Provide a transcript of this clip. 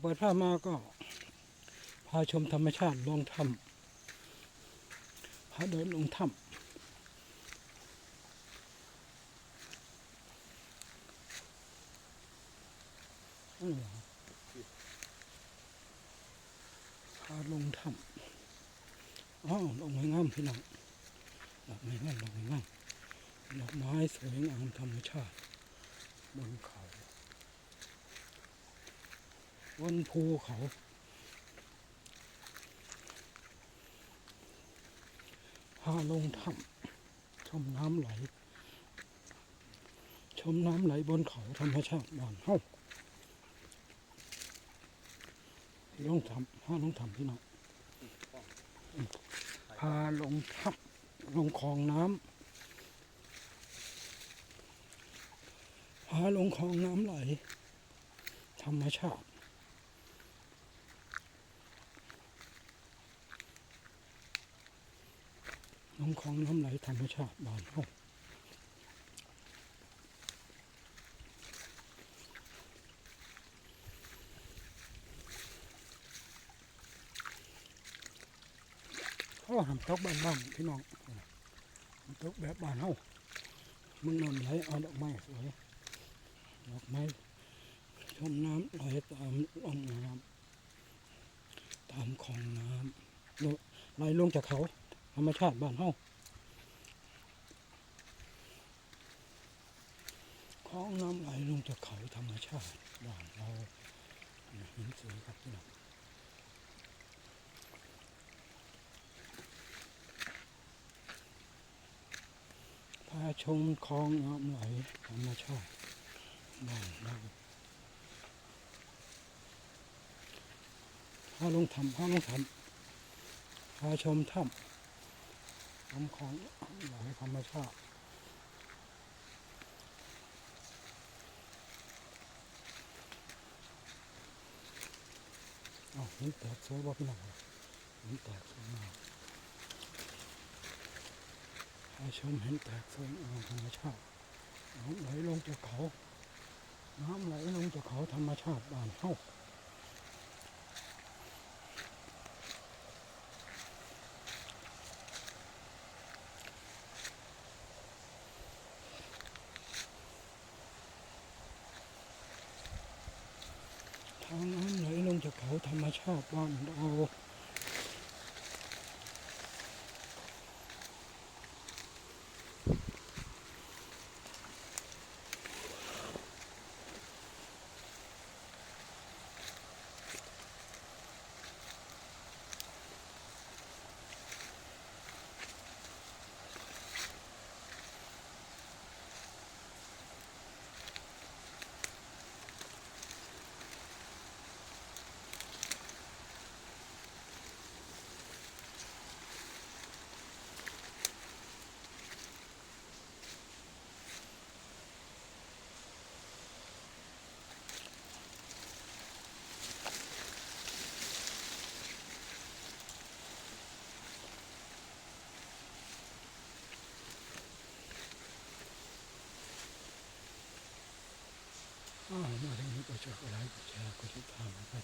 เปิดภามาก็ พาชมธรรมชาติลงถ้ำพาเดินลงถ้ำพาลงถ้ำอ้าวลงไม้งามพี่น้องดอกไม้งามดอกไม้งามดอกไม้สวยงามธรรมชาติบนเขา บนภูเขา พาลงถ้ำชมน้ำไหล ชมน้ำไหลบนเขาธรรมชาติบ้านเฮ้าลงถ้ำพาลงถ้ำพี่น้องพาลงถ้ำลงคลองน้ำพาลงคลองน้ำไหล ธรรมชาติ น้ำคลองน้ำไหลธรรมชาติบานเฮาเขาทำตกบ้านบ้านพี่น้องน้ำตกแบบบ้านเฮามันนนไหลเอาดอกไม้สวยดอกไม้ชมน้ำไหลตามลำน้ำตามคลองน้ำไหลลงจากเขา ธรรมชาติบ้านเฮาคลองน้ำไหลลงจากเขาธรรมชาติบ้านเราห็นสวยครับพี่น้องพาชมคลองน้ำไหลธรรมชาติบ้านเราพาลงถ้ำพาลงถ้ำพาชมถ้ำ น้ำของไหลธรรมชาติเอาเห็นแตกสวยบ่พี่น้องเห็นแตกสวยมากให้ชมเห็นแตกสวยงามธรรมชาติน้ำไหลลงจากเขา น้ำไหลลงจากเขาธรรมชาติบ้านเฮา น้ำไหลลงจากเขาธรรมชาติบ้านเรา อ้ามาถึงนี้ก็จะกดไลค์กดแชร์กดติดตามไปตากอบคุณนะสาธุ